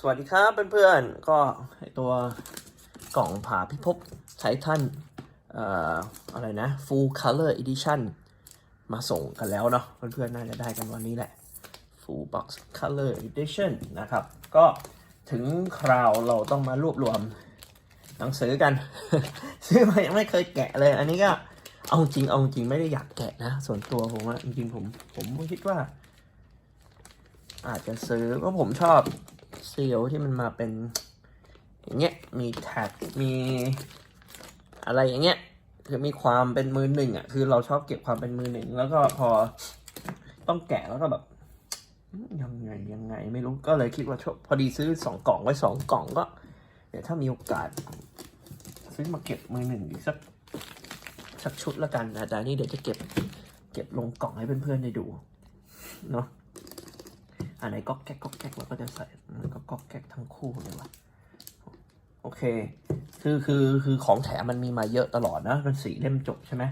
สวัสดีครับเพื่อนๆ ก็ไอ้ตัวกล่องผ่าพิภพไททันเอ่ออะไรนะ Full Color Edition มาส่งกันแล้วเนาะเพื่อนๆ น่าจะได้กันวันนี้แหละ Full Box Color Edition นะครับ ก็ถึงคราวเราต้องมารวบรวมหนังสือกัน ซื้อมายังไม่เคยแกะเลย อันนี้ก็เอาจริงเอาจริงไม่ได้อยากแกะนะ ส่วนตัวผมอะจริงๆผมผมคิดว่า อาจจะซื้อเพราะผมชอบ เซียวที่มันมาเป็น อย่างเงี้ยมีแท็กมีอะไรอย่างเงี้ยคือมีความเป็นมือหนึ่งอะคือเราชอบเก็บความเป็นมือหนึ่ง แล้วก็พอต้องแกะแล้วก็แบบยังไงยังไงไม่รู้ก็เลยคิดว่าชอบพอดีซื้อสองกล่องไว้สองกล่องก็เดี๋ยวถ้ามีโอกาส ซื้อมาเก็บมือหนึ่งอีกสักสักชุดละกันนะแต่อันนี่เดี๋ยวจะเก็บ เก็บลงกล่องให้เพื่อนๆได้ดูเนาะ อันไหนก็แก๊กก็แก๊กเราก็จะใส่มันก็ก็แก๊กทั้งคู่เลยวะโอเค คือคือคือของแถมมันมีมาเยอะตลอดนะมันสีเล่มจบใช่ไหม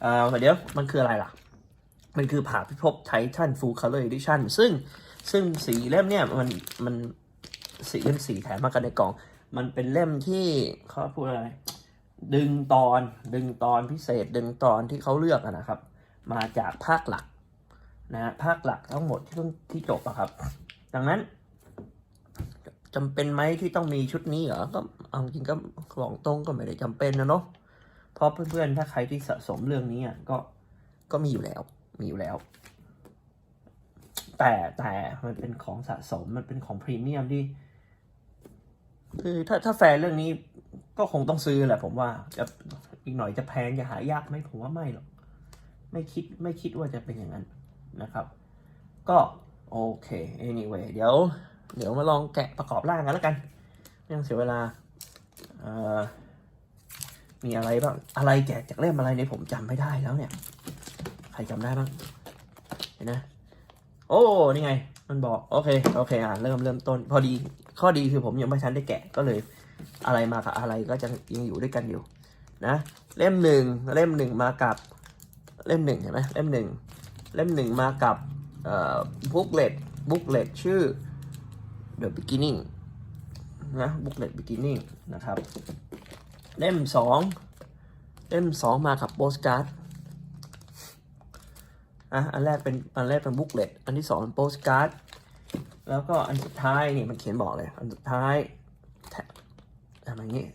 เอ่อเดี๋ยวมันคืออะไรล่ะ มันคือผ่าพิภพไททันฟูลคัลเลอร์ดิชั่นซึ่งซึ่งสีเล่มเนี่ยมันมันสีเล่มสีแถมมากันในกล่อง มันเป็นเล่มที่เขาพูดอะไร ดึงตอนดึงตอนพิเศษดึงตอนที่เขาเลือกนะครับ มาจากภาคหลัก นะฮะภาคหลักทั้งหมดที่เพิ่งที่จบอะครับ ดังนั้นจำเป็นไหมที่ต้องมีชุดนี้เหรอก็เอาจริงก็ของตรงก็ไม่ได้จำเป็นนะเนาะเพราะเพื่อนๆถ้าใครที่สะสมเรื่องนี้อะก็ก็มีอยู่แล้ว มีอยู่แล้ว แต่แต่มันเป็นของสะสมมันเป็นของพรีเมียมที่คือถ้าถ้าแฟนเรื่องนี้ก็คงต้องซื้อแหละผมว่าจะอีกหน่อยจะแพงจะหายากไหมผมว่าไม่หรอก ไม่คิดไม่คิดว่าจะเป็นอย่างนั้น นะครับ ก็โอเค anyway เดี๋ยว เดี๋ยวมาลองแกะประกอบร่างกันแล้วกันไม่ต้องเสียเวลาเอ่อมีอะไรบ้าง อะไรแกะจากเล่มอะไรเนี่ยผมจำไม่ได้แล้วเนี่ย ใครจำได้บ้าง เห็นนะ โอ้ นี่ไง มันบอก โอเค โอเค อ่าเริ่มเริ่มต้น พอดี ข้อดีคือผมยังไม่ทันได้แกะ ก็เลย อะไรมากับอะไรก็จะยังอยู่ด้วยกันอยู่ นะ เล่มหนึ่ง เล่มหนึ่งมากับ เล่มหนึ่งเห็นไหมเล่มหนึ่ง เล่มหนึ่งมากับบุ๊กเลตบุ๊กเลตชื่อ The Beginning นะบุ๊กเลต Beginning นะครับ เล่มสองเล่มสองมากับโปสการ์ดอะอันแรกเป็นอันแรกเป็นบุ๊กเลตอันที่สองเป็นโปสการ์ดแล้วก็อันสุดท้ายนี่มันเขียนบอกเลย อันสุดท้ายแถทำอย่างนี้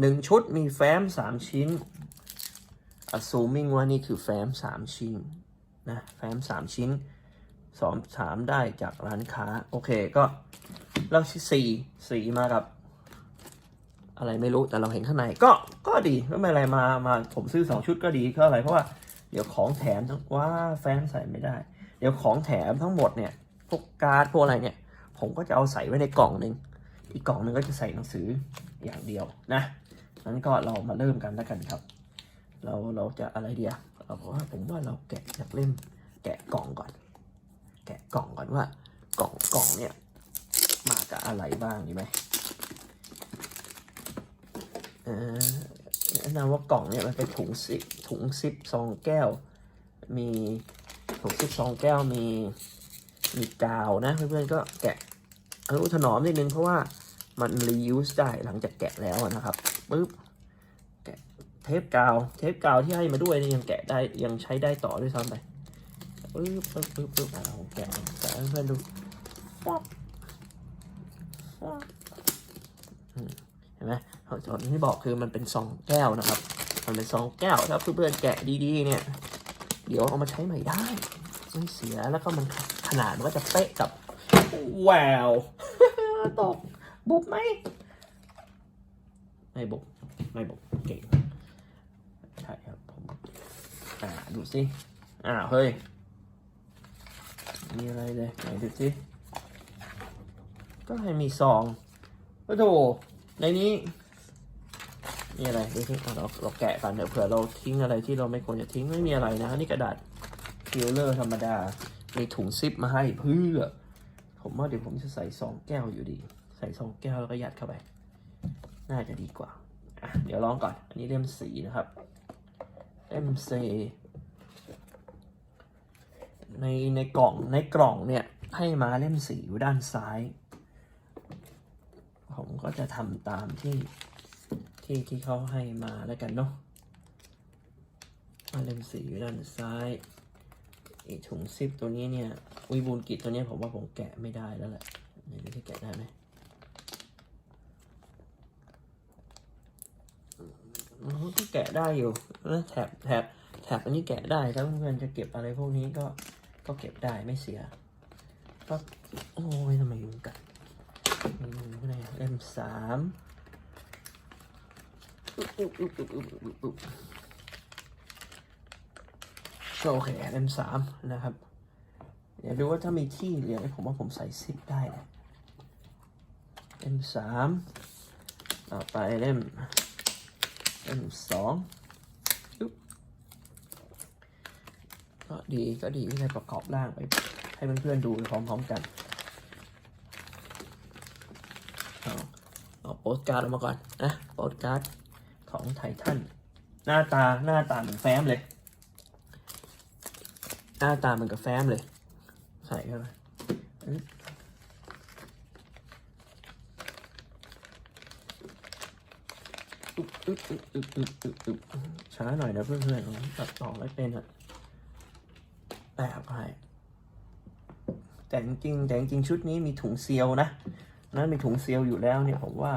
หนึ่งชุดมีแฟ้มสามชิ้น assuming ว่านี่คือแฟ้มสามชิ้น นะแฟ้มสามชิ้นสองสามได้จากร้านค้า โอเคก็แล้วสี่สีมากับ อะไรไม่รู้แต่เราเห็นข้างในก็ก็ดีไม่เป็นไรมามาผมซื้อสองชุดก็ดีเพราะอะไรเพราะว่าเดี๋ยวของแถมทั้งว่าแฟ้มใส่ไม่ได้ เดี๋ยวของแถมทั้งหมดเนี่ยพวกการ์ดพวกอะไรเนี่ย ผมก็จะเอาใส่ไว้ในกล่องหนึ่งอีกกล่องหนึ่งก็จะใส่หนังสืออย่างเดียวนะนั้นก็เรามาเริ่มกันแล้วกันครับ เราเราจะอะไรเดียว เราบอกว่าผมว่าเราแกะจากเล่ม แกะกล่องก่อน แกะกล่องก่อนว่า กล่องกล่องเนี่ย มากับอะไรบ้างดีไหมเออแนะนำว่ากล่องเนี่ยมันเป็นถุงซิปถุงซิปซองแก้ว มีถุงซิปซองแก้วมีมีกาวนะเพื่อนๆก็แกะอนุถนอมนิดนึงเพราะว่ามัน reuse ได้หลังจากแกะแล้วนะครับปึ๊บ เทปกาว เทปกาวที่ให้มาด้วยนี่ยังแกะได้ยังใช้ได้ต่อด้วยซ้ำไปปึ๊บปึ๊บปึ๊บปึ๊บอ่าแกะแกะเพื่อนดูเห็นไหมตอนที่บอกคือมันเป็นซองแก้วนะครับ มันเป็นซองแก้วถ้าเพื่อนๆแกะดีๆเนี่ย เดี๋ยวเอามาใช้ใหม่ได้ไม่เสียแล้วก็มันขนาดมันก็จะเป๊ะกับแววตกบุบไหมไม่บุบไม่บุบเก่ง ช่ครับผม อ่า ดูสิ อ่า เฮ้ย มีอะไรเลย ไหนดูสิ ก็ให้มีซองโอ้โถในนี้ มีอะไรดูสิเราเราแกะกันเดี๋ยวเผื่อเราทิ้งอะไรที่เราไม่ควรจะทิ้งไม่มีอะไรนะนี่กระดาษฟิลเลอร์ธรรมดา มีถุงซิปมาให้เพื่อ ผมว่าเดี๋ยวผมจะใส่ซองแก้วอยู่ดี ใส่ซองแก้วแล้วก็ยัดเข้าไป น่าจะดีกว่า เดี๋ยวลองก่อน อันนี้เล่มสีนะครับ MC ในในกล่องในกล่องเนี่ย ให้มาเล่มสีอยู่ด้านซ้าย ผมก็จะทำตามที่ที่ที่เขาให้มาแล้วกันเนาะมาเล่มสีอยู่ด้านซ้ายไอถุงซิปตัวนี้เนี่ยวิบูลกิจตัวนี้ผมว่าผมแกะไม่ได้แล้วแหละไหนดูที่แกะได้ไหมอืม ก็แกะได้อยู่นะแถบแถบแถบอันนี้แกะได้ถ้าเพื่อนจะเก็บอะไรพวกนี้ก็ก็เก็บได้ไม่เสียก็โอ้ยทำไมยุงกัดอืมข้างในเล่มสามโอเคเล่มสามนะครับ เดี๋ยวดูว่าถ้ามีที่เหลือผมว่าผมใส่ซิปได้นะเล่มสามต่อไปเล่ม เล่มสองก็ดีก็ดีที่ได้ประกอบร่างไปให้เพื่อนๆดูพร้อมๆกัน เอาเอาโปสการ์ดออกมาก่อนนะโปสการ์ดของไททันหน้าตาหน้าตาเหมือนแฟ้มเลย หน้าตาเหมือนกับแฟ้มเลย ใส่เข้าไป อึ๊อึ๊อึ๊อึ๊อึ๊อึ๊ช้าหน่อยนะเพื่อนๆตัดต่อไม่เป็นอะแตกไปแต่จริงแต่จริงชุดนี้มีถุงเซียวนะนั้นมีถุงเซียวอยู่แล้วเนี่ยผมว่า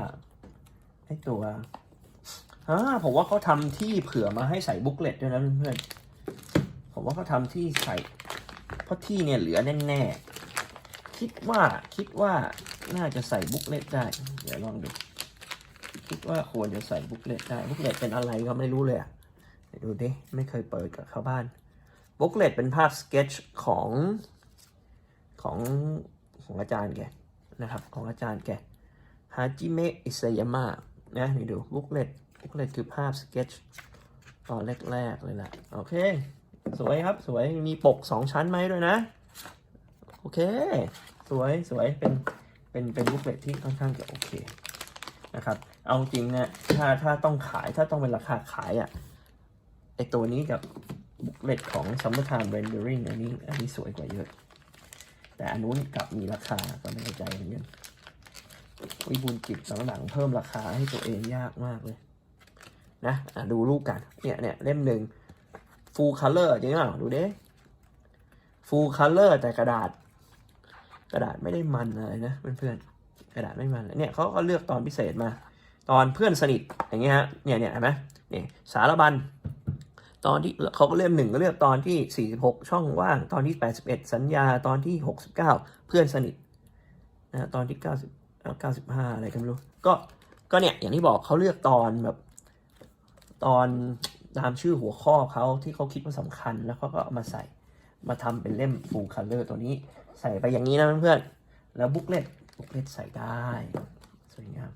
ไอตัวอ่าผมว่าเขาทำที่เผื่อมาให้ใส่บุ๊กเลตด้วยนะเพื่อนๆผมว่าเขาทำที่ใส่เพราะที่เนี่ยเหลือแน่ๆคิดว่าคิดว่าน่าจะใส่บุ๊กเลตได้ เดี๋ยวลองดู คิดว่าควรจะใส่บุ๊กเลตได้ บุ๊กเลตเป็นอะไรก็ไม่รู้เลยอะดูดิ ไม่เคยเปิดกับเขาบ้าน บุ๊กเลตเป็นภาพสเก็ตช์ของของของอาจารย์แกนะครับ ของอาจารย์แกฮาจิเมะอิซายามะนะนี่ดูบุ๊กเลตบุ๊กเลตคือภาพสเก็ตตอนแรกๆเลยแหละโอเค สวยครับสวยมีปกสองชั้นไหมด้วยนะ โอเค สวยสวยเป็นเป็นเป็นบุ๊กเลตที่ค่อนข้างจะโอเคนะครับ เอาจริงเนี่ยถ้าถ้าต้องขายถ้าต้องเป็นราคาขายอะ่ะไอตัวนี้กับบุ๊กเลตของ Summertime Rendering อันนี้อันนี้สวยกว่าเยอะ แต่อันนู้นกลับมีราคาก็ไม่เข้าใจเหมือนกันวิบูลย์กิจหลังๆเพิ่มราคาให้ตัวเองยากมากเลย นะอะดูรูปกัน เนี่ยเนี่ยเล่มหนึ่ง full color จริงเปล่าดูเด้ full color แต่กระดาษ กระดาษไม่ได้มันอะไรนะเพื่อนๆกระดาษไม่มันเนี่ยเขาก็เลือกตอนพิเศษมา ตอนเพื่อนสนิทอย่างเงี้ยฮะเนี่ยเนี่ยเห็นไหมเนี่ยสารบัญตอนที่เขาก็เล่มหนึ่งก็เลือกตอนที่ 46 ช่องว่าง ตอนที่ 81 สัญญาตอนที่ 69 เพื่อนสนิทนะตอนที่ 90เอ่อ95 อะไรกันไม่รู้ก็ก็เนี่ยอย่างที่บอกเขาเลือกตอนแบบ ตอนตามชื่อหัวข้อเขาที่เขาคิดว่าสำคัญแล้วเขาก็เอามาใส่มาทำเป็นเล่ม full color ตัวนี้ ใส่ไปอย่างนี้นะเพื่อนๆแล้วบุ๊กเล็ตบุ๊กเล็ตใส่ได้สวยงาม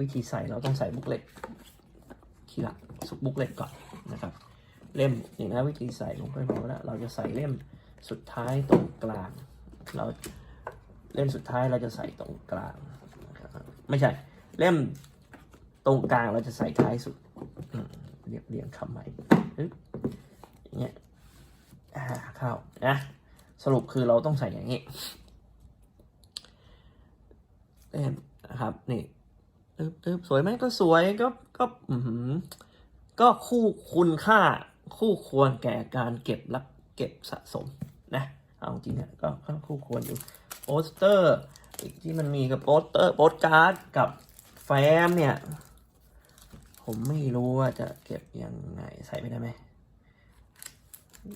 วิธีใส่เราต้องใส่บุ๊กเล็ตทีหลังสุกบุ๊กเล็ตก่อนนะครับ เล่มอย่างนั้นวิธีใส่ผมก็บอกแล้วเราจะใส่เล่มสุดท้ายตรงกลาง เราเล่มสุดท้ายเราจะใส่ตรงกลาง ไม่ใช่เล่มตรงกลางเราจะใส่ท้ายสุดเรียบเรียงคำใหม่อย่างเงี้ยเข้านะสรุปคือเราต้องใส่อย่างนี้เล่มนะครับนี่ ตึ๊บตึ๊บสวยไหมก็สวยก็ก็อือหือก็คู่คุณค่าคู่ควรแก่การเก็บรักเก็บสะสมนะเอาจริงๆอะก็ก็คู่ควรอยู่โปสเตอร์อีกที่มันมีกับโปสเตอร์โปสการ์ดกับแฟ้มเนี่ย ผมไม่รู้ว่าจะเก็บยังไงใส่ไปได้ไหม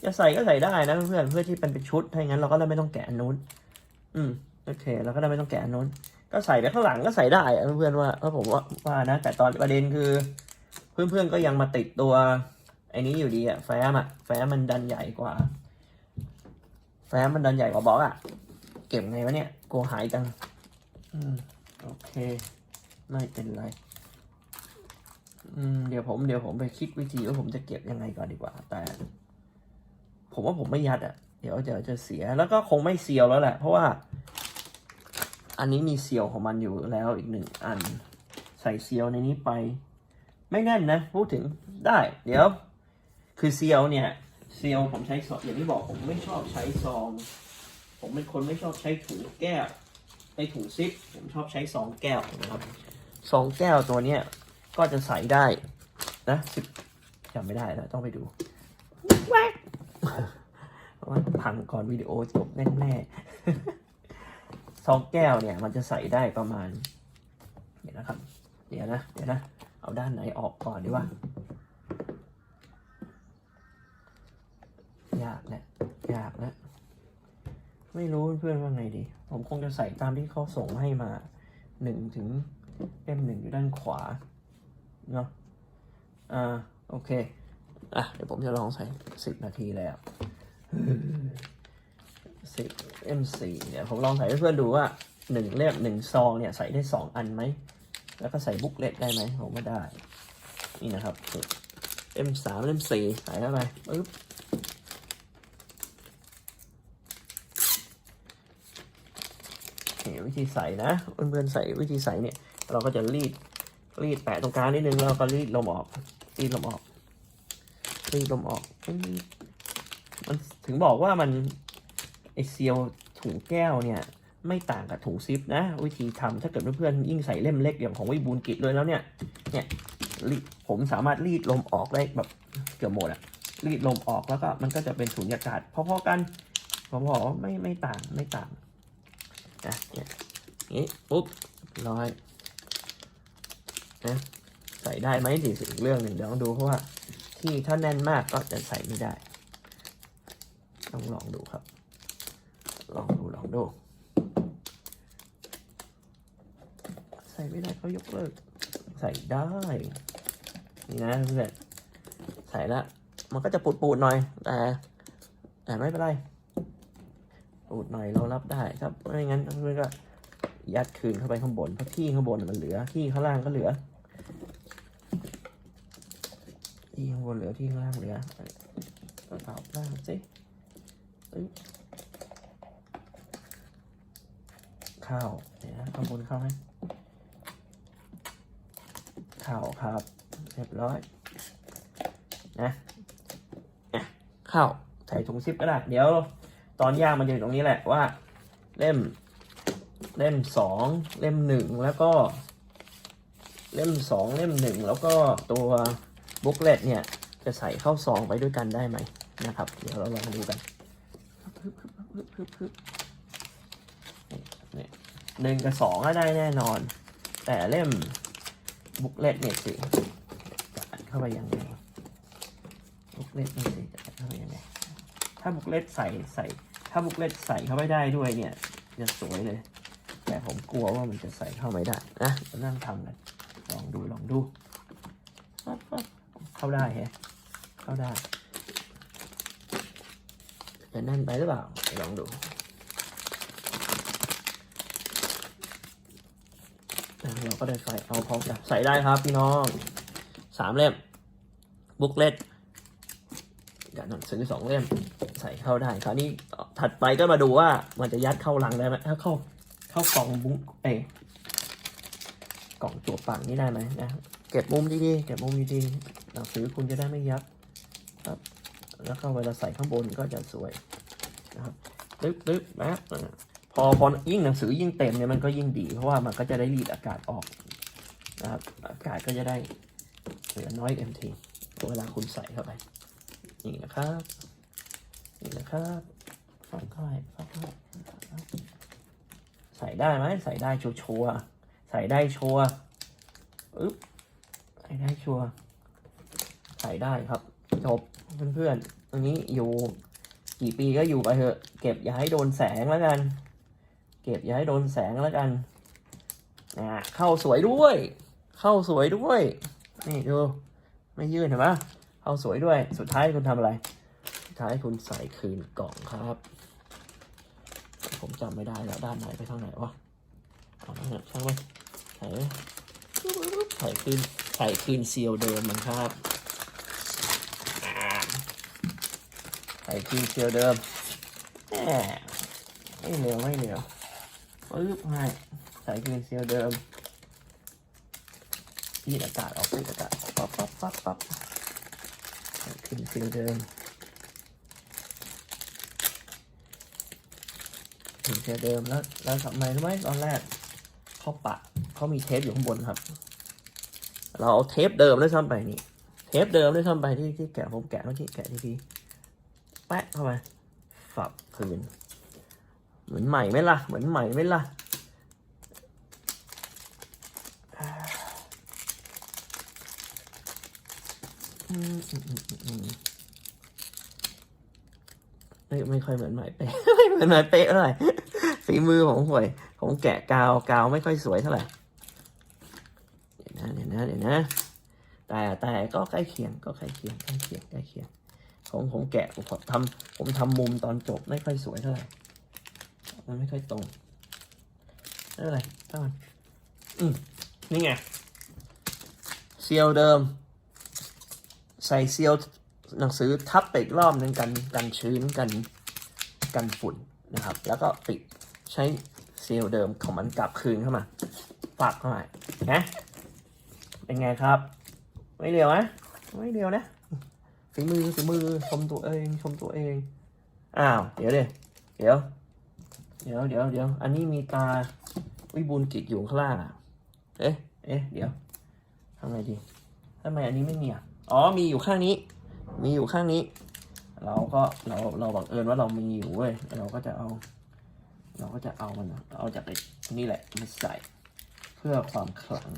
จะใส่ก็ใส่ได้นะเพื่อนเพื่อที่เป็นเป็นชุดถ้าอย่างนั้นเราก็ได้ไม่ต้องแกะอันนู้น อืมโอเคเราก็ได้ไม่ต้องแกะอันนู้น ก็ใส่ไปข้างหลังก็ใส่ได้เพื่อนๆว่าเพราะผมว่าว่านะ แต่ตอนประเด็นคือ เพื่อนๆก็ยังมาติดตัวไอ้นี้อยู่ดีอะแฟ้มอะแฟ้มมันดันใหญ่กว่า แฟ้มมันดันใหญ่กว่าบล็อกอะเก็บไงวะเนี่ยกลัวหายจังอืมโอเคไม่เป็นไรอืมเดี๋ยวผมเดี๋ยวผมไปคิดวิธีว่าผมจะเก็บยังไงก่อนดีกว่า แต่ ผมว่าผมไม่ยัดอะเดี๋ยวจะจะเสียแล้วก็คงไม่เซียวแล้วแหละ เพราะว่า อันนี้มีเซียวของมันอยู่แล้วอีกหนึ่งอัน ใส่เซียวในนี้ไป ไม่แน่นนะ พูดถึงได้ เดี๋ยว คือเซียวเนี่ยเซียวผมใช้ซองอย่างที่บอกผมไม่ชอบใช้ซอง ผมเป็นคนไม่ชอบใช้ถุงแก้วในถุงซิปผมชอบใช้สองแก้วนะครับสองแก้วตัวเนี้ยก็จะใส่ได้นะสิบจำไม่ได้แล้วต้องไปดูแว๊กเพราะว่าพังก่อนวิดีโอจบแน่ๆ สองแก้วเนี่ยมันจะใส่ได้ประมาณ เดี๋ยวนะครับ เดี๋ยวนะ เดี๋ยวนะ เอาด้านไหนออกก่อนดีว่ายากแหละยากแล้วไม่รู้เพื่อนว่าไงดี ผมคงจะใส่ตามที่เขาส่งให้มาหนึ่งถึงเล่มหนึ่งอยู่ด้านขวา เนาะอ่า โอเค อะ เดี๋ยวผมจะลองใส่สิบนาทีแล้ว สิบเอ็มสี่เนี่ยผมลองใส่ให้เพื่อนดูว่าหนึ่งเล่มหนึ่งซองเนี่ยใส่ได้สองอันไหม แล้วก็ใส่บุ๊กเล็ตได้ไหมผมว่าได้ นี่นะครับเล่มสามเล่มสี่ใส่เข้าไปปึ๊บนี่วิธีใส่นะเพื่อนๆใส่วิธีใส่เนี่ย เราก็จะรีดรีดแปะตรงกลางนิดนึงแล้วก็รีดลมออก รีดลมออกรีดลมออกมันถึงบอกว่ามัน ไอเซียวถุงแก้วเนี่ยไม่ต่างกับถุงซิปนะ วิธีทำถ้าเกิดเพื่อนๆยิ่งใส่เล่มเล็กอย่างของวิบูลกิจเลยแล้วเนี่ยเนี่ยผมสามารถรีดลมออกได้แบบเกือบหมดอะรีดลมออกแล้วก็มันก็จะเป็นสุญญากาศพอๆกันพอๆไม่ไม่ต่างไม่ต่างนะเนี่ยนี้ปุ๊บร้อยนะใส่ได้ไหมดีสิเรื่องหนึ่งเดี๋ยวต้องดูเพราะว่าที่ถ้าแน่นมากก็จะใส่ไม่ได้ ต้องลองดูครับ ลองดูลองดูใส่ไม่ได้เขายกเลิก ใส่ได้ นี่นะเพื่อนใส่ละมันก็จะปูดๆหน่อย แต่แต่ไม่เป็นไรปูดหน่อยเรารับได้ครับไม่งั้นเพื่อนก็ยัดคืนเข้าไปข้างบนเพราะที่ข้างบนมันเหลือที่ข้างล่างก็เหลือ ที่ข้างบนเหลือที่ข้างล่างเหลือก็ตอบล่างสิปึ๊บ ข้าวเดี๋ยวนะข้างบนเข้าไหมข้าวครับเรียบร้อยนะอะข้าวใส่ถุงซิปก็ได้เดี๋ยว ตอนย่างมันจะอยู่ตรงนี้แหละว่า เล่ม เล่มสองเล่มหนึ่งแล้วก็ เล่มสองเล่มหนึ่งแล้วก็ตัวบุ๊กเลตเนี่ยจะใส่เข้าซองไปด้วยกันได้ไหมนะครับ เดี๋ยวเราลองดูกัน หนึ่งกับสองก็ได้แน่นอน แต่เล่มบุ๊กเล็ตเนี่ยสิจะอัดเข้าไปยังไงบุ๊กเล็ตเนี่ยสิจะอัดเข้าไปยังไงถ้าบุกเล็ตใส่ใส่ ถ้าบุกเล็ตใส่เข้าไปได้ด้วยเนี่ย จะสวยเลย แต่ผมกลัวว่ามันจะใส่เข้าไม่ได้นะมานั่งทำกันลองดูลองดูเข้าได้แฮะเข้าได้จะแน่นไปหรือเปล่าลองดูอะ เราก็ได้ใส่เอาพร้อมกันใส่ได้ครับพี่น้องสามเล่มบุ๊กเล็ตกับหนังสือสองเล่มใส่เข้าได้คราวนี้ถัดไปก็มาดูว่ามันจะยัดเข้าลังได้ไหมถ้าเข้าเข้ากล่องบุ้งเอยกล่องตัวปังนี่ได้ไหมนะเก็บมุมดีๆเก็บมุมดีๆหนังสือคุณจะได้ไม่ยับครับ แล้วก็เวลาใส่ข้างบนก็จะสวยนะครับตึ๊บตึ๊บนะ พอพอยิ่งหนังสือยิ่งเต็มเนี่ยมันก็ยิ่งดี เพราะว่ามันก็จะได้รีดอากาศออกนะครับอากาศก็จะได้เหลือน้อยเต็มทีเวลาคุณใส่เข้าไปนี่นะครับนี่นะครับฟังเข้าไปฟังเข้าใส่ได้ไหมใส่ได้ชัวร์ใส่ได้ชัวร์อึ๊บใส่ได้ชัวร์ใส่ได้ครับ จบเพื่อนๆอันนี้อยู่กี่ปีก็อยู่ไปเถอะ เก็บอย่าให้โดนแสงแล้วกัน เก็บอย่าให้โดนแสงแล้วกันอ่าเข้าสวยด้วย เข้าสวยด้วย นี่ดู ไม่ยื่นเห็นไหมเข้าสวยด้วย สุดท้ายคุณทำอะไร สุดท้ายคุณใส่คืนกล่องครับ ผมจำไม่ได้แล้วด้านไหนไปทางไหนวะเอาละช่างมันใส่ใส่คืนใส่คืนเซียวเดิมมันครับใส่คืนเซียวเดิมแหมไม่เร็วไม่เร็ว ปึ๊บให้ใส่คืนเซียวเดิมยีดอากาศออกยีดอากาศปั๊บปั๊บปั๊บปั๊บใส่คืนเซียวเดิมถึงจะเดิมแล้วแล้วทำไมรู้ไหมตอนแรกเขาปะเขามีเทปอยู่ข้างบนครับ เราเอาเทปเดิมด้วยซ้ำไปนี่เทปเดิมด้วยซ้ำไปที่ที่แกะผมแกะเมื่อกี้แกะที่พี่แปะเข้าไปฝับคืน เหมือนใหม่ไหมล่ะ เหมือนใหม่ไหมล่ะ ไม่ไม่ค่อยเหมือนใหม่เป๊ะไม่เหมือนใหม่เป๊ะเท่าไหร่ฝีมือของห่วยผมแกะกาวกาวไม่ค่อยสวยเท่าไหร่เดี๋ยวนะเดี๋ยวนะเดี๋ยวนะแต่แต่ก็ใกล้เคียงก็ใกล้เคียงใกล้เคียงใกล้เคียงของผมแกะผมทำผมทำมุมตอนจบไม่ค่อยสวยเท่าไหร่ มันไม่ค่อยตรงไม่เป็นไรตั้งมันอืมนี่ไงเซียลเดิม ใส่เซียลหนังสือทับไปอีกรอบหนึ่งกันกันชื้นกันกันฝุ่นนะครับ แล้วก็ปิดใช้เซียลเดิมของมันกลับคืนเข้ามาปักเข้ามานะเป็นไงครับ ไม่เดียวนะไม่เดียวนะฝีมือฝีมือชมตัวเองชมตัวเองอ้าวเดี๋ยวดิเดี๋ยว เดี๋ยวเดี๋ยวเดี๋ยวอันนี้มีตาวิบูลกิจอยู่ข้างล่างอะเอ๊ะ เอ๊ะ เดี๋ยวทำไงดีทำไมอันนี้ไม่มีอะ อ๋อ มีอยู่ข้างนี้ มีอยู่ข้างนี้ เราก็เราเราบังเอิญว่าเรามีอยู่เว้ย เราก็จะเอา เราก็จะเอามันเอาจากไอ้นี่แหละมาใส่เพื่อความขลัง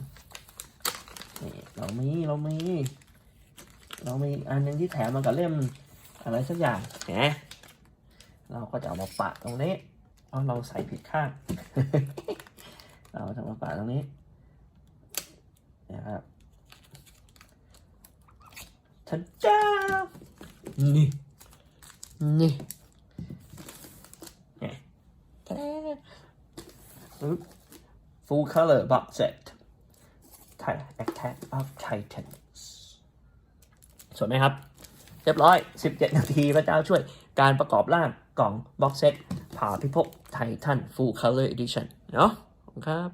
นี่เรามีเรามี เรามีอันนึงที่แถมมากับเล่มอะไรสักอย่างเนไหมเราก็จะเอามาปะตรงนี้ เพราะเราใส่ผิดข้าง เราจะมาปะตรงนี้นะครับทัดจ้านี่ นี่เนี่ยลปึ๊บ full color box set Attack of Titans สวยไหมครับ เรียบร้อย 17 นาทีพระเจ้าช่วยการประกอบร่างกล่องบ็อกเซต ผ่าพิภพไททัน Full Color Edition เนาะขอบคุณครับ